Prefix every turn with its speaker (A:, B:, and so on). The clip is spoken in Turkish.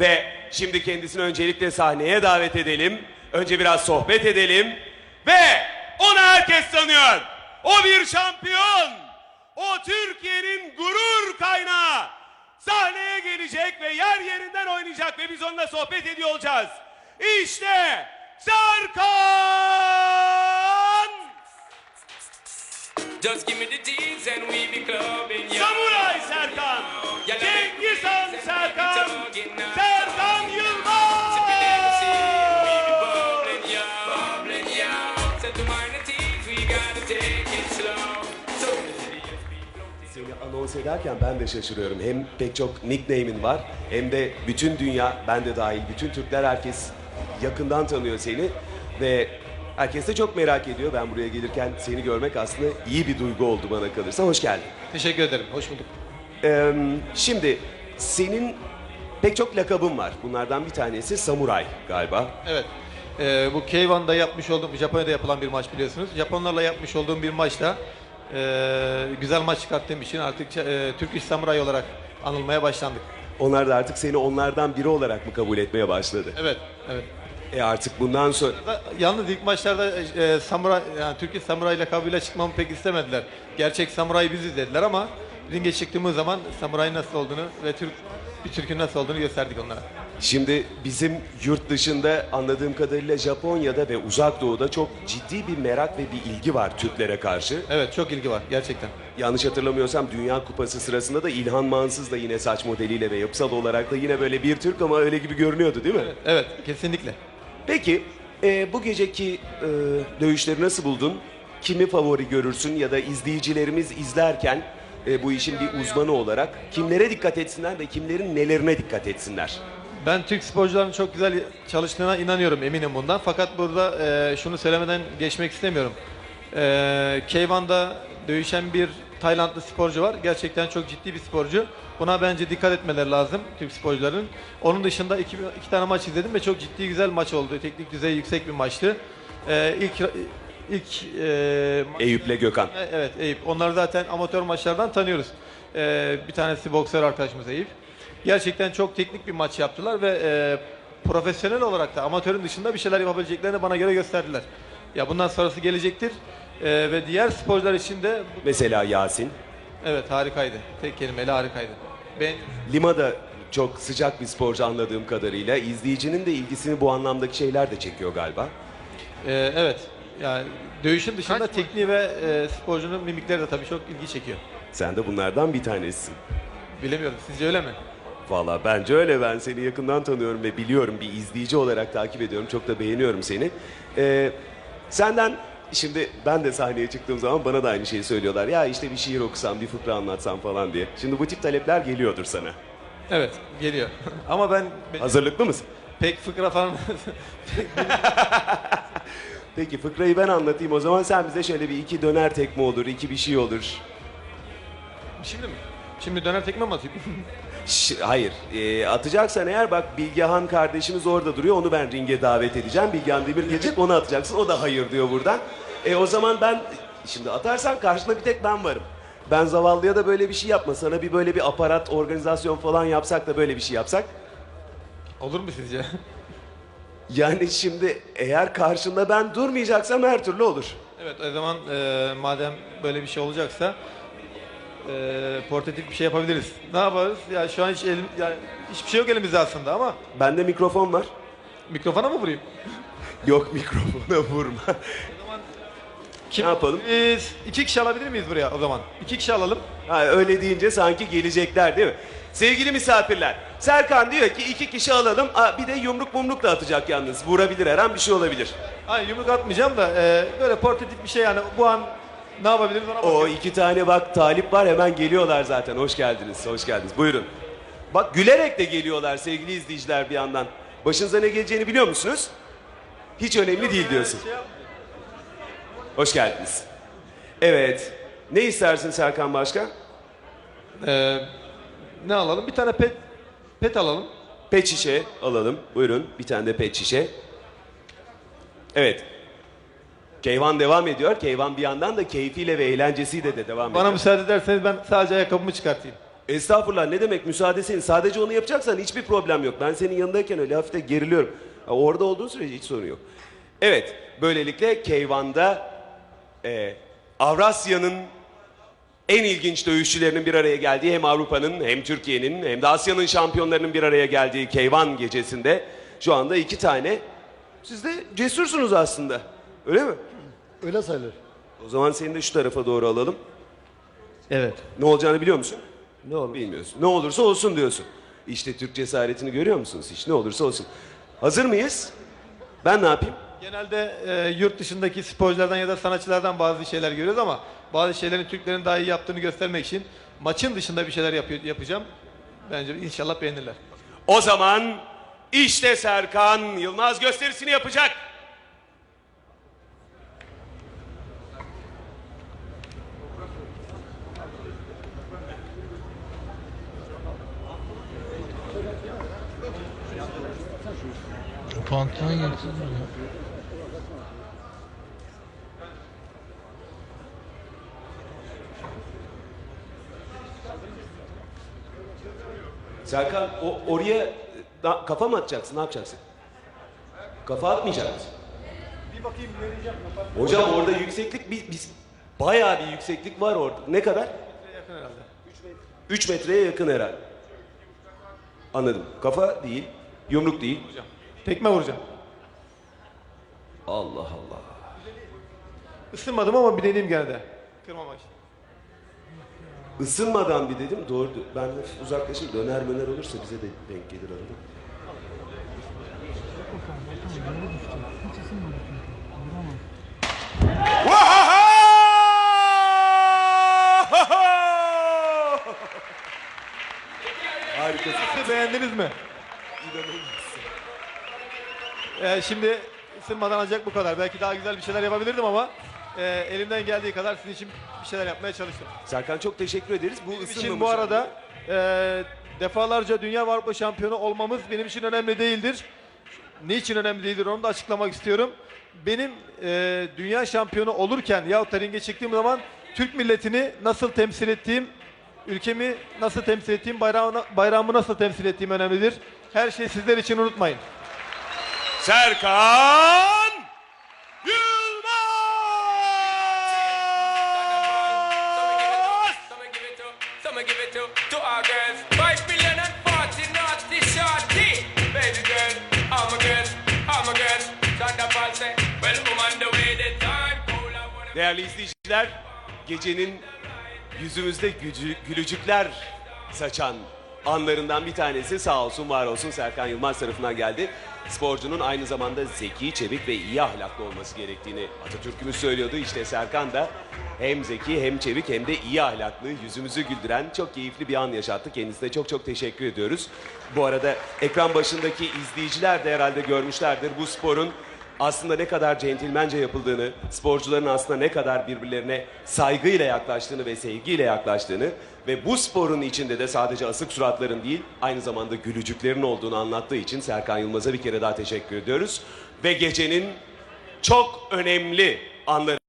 A: Ve şimdi kendisini öncelikle sahneye davet edelim. Önce biraz sohbet edelim. Ve onu herkes tanıyor. O bir şampiyon. O Türkiye'nin gurur kaynağı. Sahneye gelecek ve yer yerinden oynayacak ve biz onunla sohbet ediyor olacağız. İşte Serkan
B: Just give me the deeds and we be clubbing.
A: Samuray Serkan. Cengiz Han Serkan. Serkan Yılmaz. Seni anons ederken ben de şaşırıyorum. Hem pek çok nickname'in var hem de bütün dünya, ben de dahil bütün Türkler herkes yakından tanıyor seni ve herkes de çok merak ediyor. Ben buraya gelirken seni görmek aslında iyi bir duygu oldu bana kalırsa. Hoş geldin.
C: Teşekkür ederim. Hoş bulduk.
A: Ee, şimdi senin pek çok lakabın var. Bunlardan bir tanesi Samuray galiba.
C: Evet. Ee, bu K1'da yapmış olduğum, Japonya'da yapılan bir maç biliyorsunuz. Japonlarla yapmış olduğum bir maçta e, güzel maç çıkarttığım için artık e, Türk İş Samuray olarak anılmaya başlandık.
A: Onlar da artık seni onlardan biri olarak mı kabul etmeye başladı?
C: Evet, evet.
A: E artık bundan sonra...
C: Yalnız ilk maçlarda e, samuray, yani Türk İş Samuray lakabıyla çıkmamı pek istemediler. Gerçek samuray biziz dediler ama ringe çıktığımız zaman samuray nasıl olduğunu ve Türk bir Türk'ün nasıl olduğunu gösterdik onlara.
A: Şimdi bizim yurt dışında anladığım kadarıyla Japonya'da ve Uzak Doğu'da çok ciddi bir merak ve bir ilgi var Türklere karşı.
C: Evet, çok ilgi var gerçekten.
A: Yanlış hatırlamıyorsam Dünya Kupası sırasında da İlhan Mansız da yine saç modeliyle ve yapısal olarak da yine böyle bir Türk ama öyle gibi görünüyordu değil mi?
C: Evet, kesinlikle.
A: Peki e, bu geceki e, dövüşleri nasıl buldun? Kimi favori görürsün ya da izleyicilerimiz izlerken e, bu işin bir uzmanı olarak kimlere dikkat etsinler ve kimlerin nelerine dikkat etsinler?
C: Ben Türk sporcuların çok güzel çalıştığına inanıyorum eminim bundan. Fakat burada e, şunu söylemeden geçmek istemiyorum. E, K1'da dövüşen bir Taylandlı sporcu var. Gerçekten çok ciddi bir sporcu. Buna bence dikkat etmeleri lazım Türk sporcuların. Onun dışında iki, iki tane maç izledim ve çok ciddi güzel maç oldu. Teknik düzey yüksek bir maçtı. E, ilk ilk e,
A: Eyüp'le Gökhan.
C: e, Evet Eyüp. Onları zaten amatör maçlardan tanıyoruz. Ee, bir tanesi boksör arkadaşımız Eyüp. Gerçekten çok teknik bir maç yaptılar ve e, profesyonel olarak da amatörün dışında bir şeyler yapabileceklerini bana göre gösterdiler. Ya bundan sonrası gelecektir. Ee, ve diğer sporcular için de bu-
A: Mesela Yasin.
C: evet harikaydı. Tek kelimeyle harikaydı. Ben
A: Lima da çok sıcak bir sporcu anladığım kadarıyla. İzleyicinin de ilgisini bu anlamdaki şeyler de çekiyor galiba.
C: e, evet yani dövüşün dışında tekniği ve e, sporcunun mimikleri de tabii çok ilgi çekiyor.
A: Sen de bunlardan bir tanesisin.
C: Bilemiyorum. Sizce öyle mi?
A: Valla bence öyle ben seni yakından tanıyorum ve biliyorum bir izleyici olarak takip ediyorum. Çok da beğeniyorum seni. Ee, senden şimdi ben de sahneye çıktığım zaman bana da aynı şeyi söylüyorlar. Ya işte bir şiir okusam, bir fıkra anlatsam falan diye. Şimdi bu tip talepler geliyordur sana.
C: Evet geliyor. Ama ben
A: Hazırlıklı mısın?
C: pek fıkra falan
A: Peki fıkrayı ben anlatayım o zaman sen bize şöyle bir iki döner tekme olur, iki bir şey olur.
C: Şimdi mi? Şimdi döner tekme mi atayım?
A: Ş- hayır. Ee, atacaksan eğer bak Bilgehan kardeşimiz orada duruyor. Onu ben ringe davet edeceğim. Bilgehan Demir gelecek onu atacaksın. O da hayır diyor buradan. E o zaman ben şimdi atarsan karşında bir tek ben varım. Ben zavallıya da böyle bir şey yapma. Sana bir böyle bir aparat, organizasyon falan yapsak da böyle bir şey yapsak.
C: Olur mu sizce?
A: Yani şimdi eğer karşında ben durmayacaksam her türlü olur.
C: evet o zaman e, madem böyle bir şey olacaksa e, portatif bir şey yapabiliriz. Ne yaparız? Ya şu an hiç elim, yani hiçbir şey yok elimizde aslında ama
A: Bende mikrofon var.
C: mikrofona mı vurayım?
A: Yok mikrofona vurma.
C: Kim?
A: Ne yapalım?
C: Biz iki kişi alabilir miyiz buraya o zaman? İki kişi alalım.
A: Ha, öyle deyince sanki gelecekler değil mi? Sevgili misafirler, Serkan diyor ki iki kişi alalım. Aa, bir de yumruk mumruk da atacak yalnız. Vurabilir her an bir şey olabilir.
C: Hayır yumruk atmayacağım da e, böyle portatif bir şey yani bu an ne yapabiliriz ona
A: O
C: bakıyorum.
A: iki tane bak talip var hemen geliyorlar zaten. Hoş geldiniz, hoş geldiniz. Buyurun. Bak gülerek de geliyorlar sevgili izleyiciler bir yandan. Başınıza ne geleceğini biliyor musunuz? Hiç önemli değil diyorsun.
C: Şey
A: Hoş geldiniz. Evet. Ne istersin Serkan Başka?
C: E, ne alalım? Bir tane pet pet alalım.
A: Pet şişe alalım. Buyurun. Bir tane de pet şişe. Evet. Keyvan devam ediyor. Keyvan bir yandan da keyfiyle ve eğlencesiyle de devam
C: Bana
A: ediyor.
C: müsaade ederseniz ben sadece ayakkabımı çıkartayım.
A: Estağfurullah ne demek müsaade senin. Sadece onu yapacaksan hiçbir problem yok. Ben senin yanındayken öyle hafif de geriliyorum. Orada olduğun sürece hiç sorun yok. Evet böylelikle Keyvan'da e, Avrasya'nın en ilginç dövüşçülerinin bir araya geldiği hem Avrupa'nın hem Türkiye'nin hem de Asya'nın şampiyonlarının bir araya geldiği Keyvan gecesinde şu anda iki tane siz de cesursunuz aslında. Öyle mi?
D: Öyle sayılır.
A: O zaman seni de şu tarafa doğru alalım.
C: Evet.
A: Ne olacağını biliyor musun?
D: Ne olur?
A: Bilmiyorsun. Ne olursa olsun diyorsun. İşte Türk cesaretini görüyor musunuz hiç? Ne olursa olsun. Hazır mıyız? Ben ne yapayım?
C: Genelde e, yurt dışındaki sporculardan ya da sanatçılardan bazı şeyler görüyoruz ama bazı şeylerin Türklerin daha iyi yaptığını göstermek için maçın dışında bir şeyler yapıyor, yapacağım. Bence inşallah beğenirler.
A: O zaman işte Serkan Yılmaz gösterisini yapacak.
E: Pantolon getirdim ya.
A: Serkan o, oraya da, kafa mı atacaksın? Ne yapacaksın? Kafa atmayacak mısın?
C: Bir bakayım vereceğim.
A: Hocam orada yükseklik biz, biz bayağı bir yükseklik var orada. Ne kadar?
C: Yakın herhalde.
A: 3 metreye yakın herhalde. Anladım. Kafa değil, yumruk değil.
C: Tekme vuracağım.
A: Allah Allah.
C: Isınmadım ama bir deneyeyim gene de. Kırmamak için.
A: Isınmadan bir dedim doğru. Ben de uzaklaşayım döner möner olursa bize de denk gelir arada. Harikasın.
C: Beğendiniz mi? Ee, şimdi ısınmadan ancak bu kadar. Belki daha güzel bir şeyler yapabilirdim ama e, elimden geldiği kadar sizin için bir şeyler yapmaya çalıştım.
A: Serkan çok teşekkür ederiz. Bu
C: Benim için bu arada e, defalarca Dünya Avrupa şampiyonu olmamız benim için önemli değildir. Niçin önemli değildir onu da açıklamak istiyorum. Benim e, dünya şampiyonu olurken yahut da ringe çıktığım zaman Türk milletini nasıl temsil ettiğim, ülkemi nasıl temsil ettiğim, bayrağımı, bayrağımı nasıl temsil ettiğim önemlidir. Her şeyi sizler için unutmayın.
A: Serkan Yılmaz! Değerli izleyiciler, gecenin yüzümüzde gücü, gülücükler saçan anlarından bir tanesi sağ olsun var olsun Serkan Yılmaz tarafından geldi. Sporcunun aynı zamanda zeki, çevik ve iyi ahlaklı olması gerektiğini Atatürk'ümüz söylüyordu. İşte Serkan da hem zeki hem çevik hem de iyi ahlaklı, yüzümüzü güldüren çok keyifli bir an yaşattı. Kendisine çok çok teşekkür ediyoruz. Bu arada ekran başındaki izleyiciler de herhalde görmüşlerdir bu sporun aslında ne kadar centilmence yapıldığını, sporcuların aslında ne kadar birbirlerine saygıyla yaklaştığını ve sevgiyle yaklaştığını ve bu sporun içinde de sadece asık suratların değil, aynı zamanda gülücüklerin olduğunu anlattığı için Serkan Yılmaz'a bir kere daha teşekkür ediyoruz. Ve gecenin çok önemli anları